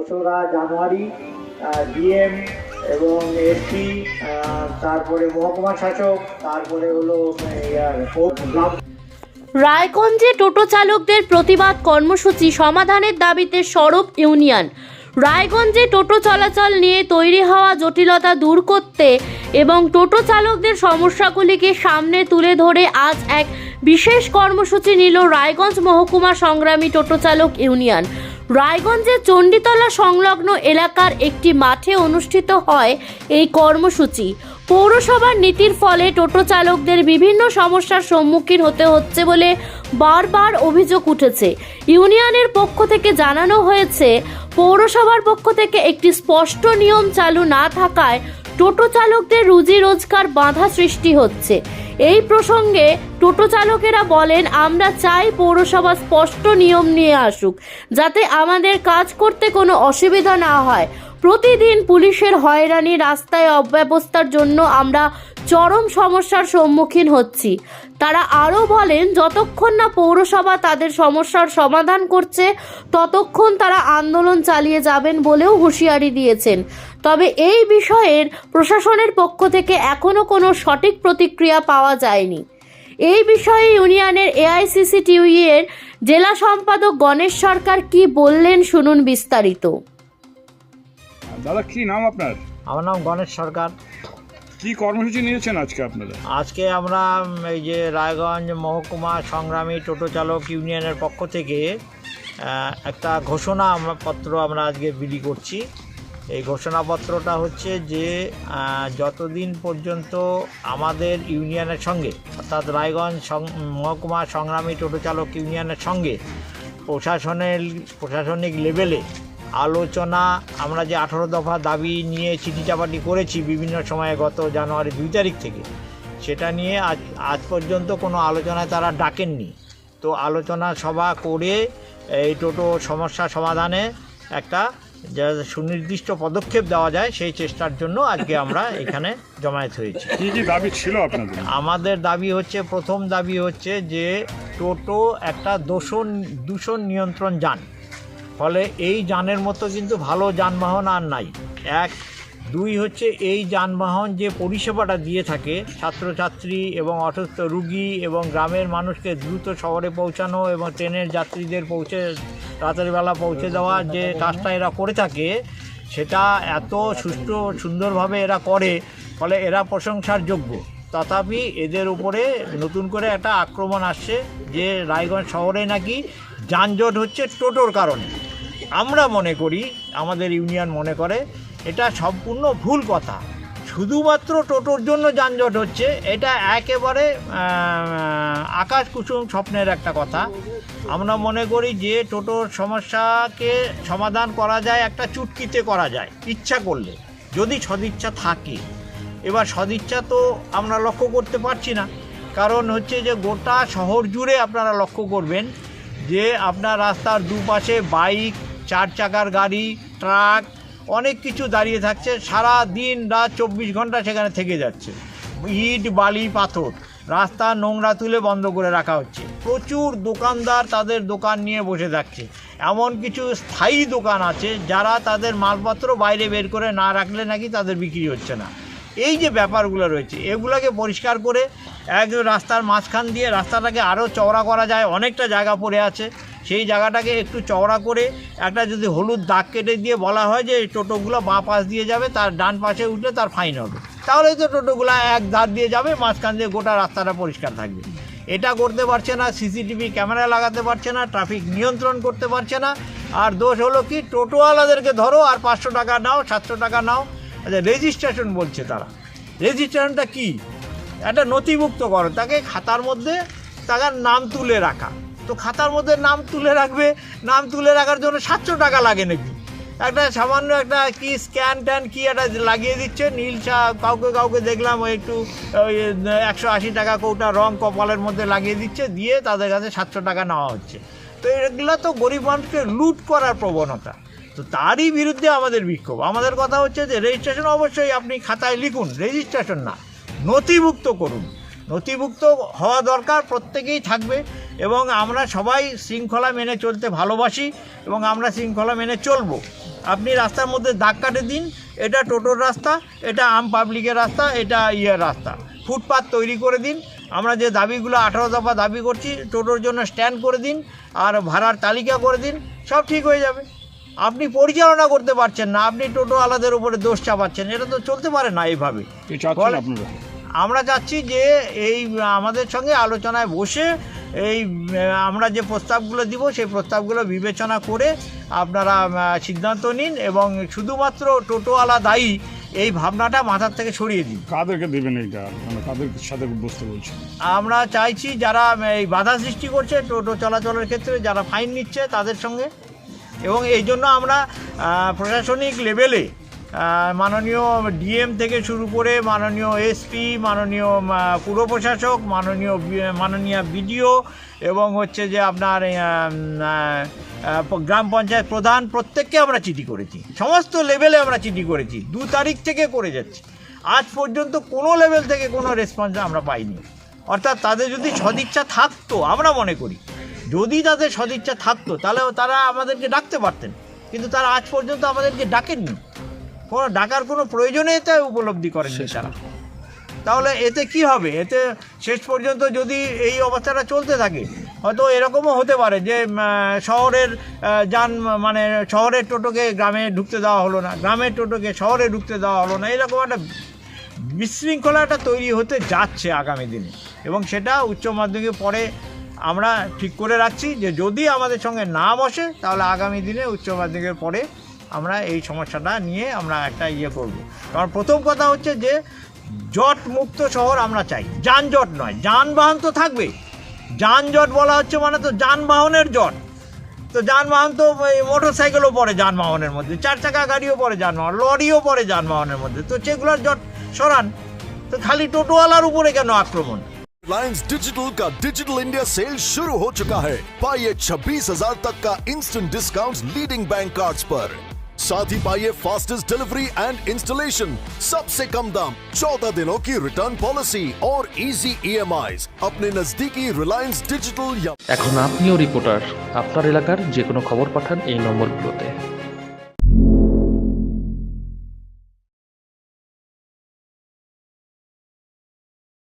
দোসরা জানুয়ারি ডিএম এবং এসপি তারপরে মহকুমা শাসক, তারপরে হলো রায়গঞ্জে টোটো চালকদের প্রতিবাদ কর্মসূচি সমাধানের দাবিতে সরব ইউনিয়ন। রায়গঞ্জে টোটো চলাচল নিয়ে তৈরি হওয়া জটিলতা দূর করতে এবং টোটো চালকদের সমস্যাগুলিকে সামনে তুলে ধরে আজ এক বিশেষ কর্মসূচি নিল রায়গঞ্জ মহকুমা সংগ্রামী টোটো চালক ইউনিয়ন। রায়গঞ্জের চণ্ডীতলা সংলগ্ন এলাকার একটি মাঠে অনুষ্ঠিত হয় এই কর্মসূচি। পৌরসভার নীতির ফলে টোটো চালকদের বিভিন্ন সমস্যার সম্মুখীন হতে হচ্ছে বলে বারবার অভিযোগ উঠেছে। ইউনিয়নের পক্ষ থেকে জানানো হয়েছে, পৌরসভার পক্ষ থেকে একটি স্পষ্ট নিয়ম চালু না থাকায় টোটো চালকদের রুজি রোজগার বাধা সৃষ্টি হচ্ছে। এই প্রসঙ্গে টোটো চালকেরা বলেন, আমরা চাই পৌরসভা স্পষ্ট নিয়ম নিয়ে আসুক, যাতে আমাদের কাজ করতে কোনো অসুবিধা না হয়। প্রতিদিন পুলিশের হয়রানি রাস্তায় অব্যবস্থার জন্য আমরা চরম সমস্যার সম্মুখীন হচ্ছি। তারা আরও বলেন, যতক্ষণ না পৌরসভা তাদের সমস্যার সমাধান করছে, ততক্ষণ তারা আন্দোলন চালিয়ে যাবেন বলেও হুঁশিয়ারি দিয়েছেন। তবে এই বিষয়ের প্রশাসনের পক্ষ থেকে এখনও কোনো সঠিক প্রতিক্রিয়া পাওয়া যায়নি। এই বিষয়ে ইউনিয়নের এআইসিসিটিউই এর জেলা সম্পাদক গণেশ সরকার কি বললেন শুনুন বিস্তারিত। দাদা কি নাম আপনার? আমার নাম গণেশ সরকার। কি কর্মসূচি নিয়েছেন আজকে আপনারা? আজকে আমরা এই যে রায়গঞ্জ মহকুমা সংগ্রামী টোটো চালক ইউনিয়নের পক্ষ থেকে একটা ঘোষণা আমরা পত্র আমরা আজকে বিলি করছি। এই ঘোষণাপত্রটা হচ্ছে যে যতদিন পর্যন্ত আমাদের ইউনিয়নের সঙ্গে, অর্থাৎ রায়গঞ্জ মহকুমা সংগ্রামী টোটো চালক ইউনিয়নের সঙ্গে প্রশাসনের, প্রশাসনিক লেভেলে আলোচনা, আমরা যে আঠারো দফা দাবি নিয়ে চিঠি চাপাটি করেছি বিভিন্ন সময়ে গত জানুয়ারি দুই তারিখ থেকে, সেটা নিয়ে আজ আজ পর্যন্ত কোনো আলোচনায় তারা ডাকেননি। তো আলোচনা সভা করে এই টোটো সমস্যা সমাধানে একটা যা সুনির্দিষ্ট পদক্ষেপ দেওয়া যায় সেই চেষ্টার জন্য আজকে আমরা এখানে জমায়েত হয়েছি। কি কি দাবি ছিল আপনাদের? আমাদের দাবি হচ্ছে প্রথম দাবি হচ্ছে যে টোটো একটা দূষণ দূষণ নিয়ন্ত্রণ যান। ফলে এই যানের মতো কিন্তু ভালো যানবাহন আর নাই। এক দুই হচ্ছে এই যানবাহন যে পরিষেবাটা দিয়ে থাকে ছাত্রছাত্রী এবং অসুস্থ রুগী এবং গ্রামের মানুষকে দ্রুত শহরে পৌঁছানো এবং ট্রেনের যাত্রীদের পৌঁছে রাতের বেলা পৌঁছে দেওয়ার যে কাজটা এরা করে থাকে, সেটা এত সুষ্ঠু সুন্দরভাবে এরা করে, ফলে এরা প্রশংসার যোগ্য। তথাপি এদের উপরে নতুন করে একটা আক্রমণ আসছে যে রায়গঞ্জ শহরে নাকি যানজট হচ্ছে টোটোর কারণে। আমরা মনে করি, আমাদের ইউনিয়ন মনে করে, এটা সম্পূর্ণ ভুল কথা। শুধুমাত্র টোটোর জন্য যানজট হচ্ছে, এটা একেবারে আকাশ কুসুম স্বপ্নের একটা কথা। আমরা মনে করি যে টোটোর সমস্যাকে সমাধান করা যায়, একটা চুটকিতে করা যায়, ইচ্ছা করলে। যদি সদিচ্ছা থাকে, এবার সদিচ্ছা তো আমরা লক্ষ্য করতে পারছি না। কারণ হচ্ছে যে গোটা শহর জুড়ে আপনারা লক্ষ্য করবেন যে আপনার রাস্তার দুপাশে বাইক, চার চাকার গাড়ি, ট্রাক অনেক কিছু দাঁড়িয়ে থাকছে, সারা দিন রাত চব্বিশ ঘণ্টা সেখানে থেকে যাচ্ছে। ইট, বালি, পাথর, রাস্তা, নোংরা তুলে বন্ধ করে রাখা হচ্ছে। প্রচুর দোকানদার তাদের দোকান নিয়ে বসে থাকছে। এমন কিছু স্থায়ী দোকান আছে যারা তাদের মালপত্র বাইরে বের করে না রাখলে নাকি তাদের বিক্রি হচ্ছে না। এই যে ব্যাপারগুলো রয়েছে, এগুলোকে পরিষ্কার করে এক রাস্তার মাঝখান দিয়ে রাস্তাটাকে আরও চওড়া করা যায়, অনেকটা জায়গা পড়ে আছে। সেই জায়গাটাকে একটু চওড়া করে একটা যদি হলুদ দাগ কেটে দিয়ে বলা হয় যে টোটোগুলো বাঁ পাশ দিয়ে যাবে, তার ডান পাশে উঠলে তার ফাইন হবে। তাহলেই তো টোটোগুলো এক ধার দিয়ে যাবে, মাঝখান দিয়ে গোটা রাস্তাটা পরিষ্কার থাকবে। এটা করতে পারছে না, সিসিটিভি ক্যামেরা লাগাতে পারছে না, ট্রাফিক নিয়ন্ত্রণ করতে পারছে না। আর দোষ হলো কি, টোটোওয়ালাদেরকে ধরো আর পাঁচশো টাকা নাও, সাতশো টাকা নাও। আচ্ছা রেজিস্ট্রেশন বলছে তারা। রেজিস্ট্রেশনটা কি? একটা নথিভুক্ত করো, তাকে খাতার মধ্যে তার নাম তুলে রাখা। তো খাতার মধ্যে নাম তুলে রাখবে, নাম তুলে রাখার জন্য সাতশো টাকা লাগে নাকি? একটা সামান্য একটা কি স্ক্যান ট্যান কি একটা লাগিয়ে দিচ্ছে, নীল কাউকে কাউকে দেখলাম ওই একটু, ওই, একশো আশি টাকা কৌটা রং কপালের মধ্যে লাগিয়ে দিচ্ছে, দিয়ে তাদের কাছে সাতশো টাকা নেওয়া হচ্ছে। তো এগুলো তো গরিব মানুষকে লুট করার প্রবণতা। তো তারই বিরুদ্ধে আমাদের বিক্ষোভ। আমাদের কথা হচ্ছে যে রেজিস্ট্রেশন অবশ্যই আপনি খাতায় লিখুন রেজিস্ট্রেশন না, নথিভুক্ত করুন। নথিভুক্ত হওয়া দরকার, প্রত্যেকেই থাকবে। এবং আমরা সবাই শৃঙ্খলা মেনে চলতে ভালোবাসি এবং আমরা শৃঙ্খলা মেনে চলবো। আপনি রাস্তার মধ্যে দাগ কাটে দিন এটা টোটোর রাস্তা এটা আম পাবলিকের রাস্তা এটা ইয়ের রাস্তা। ফুটপাথ তৈরি করে দিন আমরা যে দাবিগুলো আঠারো দফা দাবি করছি টোটোর জন্য স্ট্যান্ড করে দিন আর ভাড়ার তালিকা করে দিন সব ঠিক হয়ে যাবে। আপনি পরিচালনা করতে পারছেন না আপনি টোটো আলাদের উপরে দোষ চাপাচ্ছেন এটা তো চলতে পারে না এইভাবে। আমরা চাচ্ছি যে এই আমাদের সঙ্গে আলোচনায় বসে এই আমরা যে প্রস্তাবগুলো দিব সেই প্রস্তাবগুলো বিবেচনা করে আপনারা সিদ্ধান্ত নিন এবং শুধুমাত্র টোটোওয়ালা দায়ী এই ভাবনাটা মাথার থেকে সরিয়ে দিন। কাদেরকে দেবেন এইটা? মানে কাদের সাথে বসতে বলছেন আমরা চাইছি যারা এই বাধা সৃষ্টি করছে টোটো চলাচলের ক্ষেত্রে যারা ফাইন নিচ্ছে তাদের সঙ্গে। এবং এই জন্য আমরা প্রশাসনিক লেভেলে মাননীয় ডিএম থেকে শুরু করে মাননীয় এসপি, মাননীয় পুর প্রশাসক মাননীয় মাননীয় বিডিও এবং হচ্ছে যে আপনার গ্রাম পঞ্চায়েত প্রধান প্রত্যেককে আমরা চিঠি করেছি। সমস্ত লেভেলে আমরা চিঠি করেছি। দু তারিখ থেকে করে যাচ্ছি। আজ পর্যন্ত কোনো লেভেল থেকে কোনো রেসপন্স আমরা পাইনি। অর্থাৎ তাদের যদি সদিচ্ছা থাকতো, আমরা মনে করি। যদি তাদের সদিচ্ছা থাকতো, তাহলে তারা আমাদেরকে ডাকতে পারতেন। কিন্তু তারা আজ পর্যন্ত আমাদেরকে ডাকেননি। কোনো ডাকার কোনো প্রয়োজনে এটা উপলব্ধি করেননি তারা। তাহলে এতে কি হবে? এতে শেষ পর্যন্ত যদি এই অবস্থাটা চলতে থাকে হয়তো এরকমও হতে পারে যে শহরের যান মানে শহরের টোটোকে গ্রামে ঢুকতে দেওয়া হলো না গ্রামের টোটোকে শহরে ঢুকতে দেওয়া হলো না এরকম একটা বিশৃঙ্খলাটা তৈরি হতে যাচ্ছে আগামী দিনে। এবং সেটা উচ্চ মাধ্যমিকের পরে আমরা ঠিক করে রাখছি যে যদি আমাদের সঙ্গে না বসে তাহলে আগামী দিনে উচ্চ মাধ্যমিকের পরে আমরা এই সমস্যাটা নিয়ে আমরা একটা ইয়ে করব কারণ প্রথম কথা হচ্ছে যে জট মুক্ত শহর আমরা চাই যানজট নয় যানবাহন তো থাকবে যানজট বলা হচ্ছে মানে তো যানবাহনের জট তো যানবাহন তো মোটর সাইকেলও পড়ে যানবাহনের মধ্যে চার চাকা গাড়িও পড়ে যানবাহন লরিও পড়ে যানবাহনের মধ্যে তো সেগুলোর জট সরান তো খালি টোটোওয়ালার উপরে কেন আক্রমণ रिलायंस डिजिटल का डिजिटल इंडिया सेल शुरू हो चुका है पाइए छब्बीस हजार तक का instant discount leading bank cards पर साथ ही पाइए फास्टेस्ट डिलीवरी एंड इंस्टॉलेशन सबसे कम दाम चौदह दिनों की रिटर्न पॉलिसी और इजी ईएमआई अपने नजदीकी रिलायंस डिजिटल या এখন আপনিও রিপোর্টার আপনার এলাকার যে কোনো খবর পাঠান এই নম্বরগুলোতে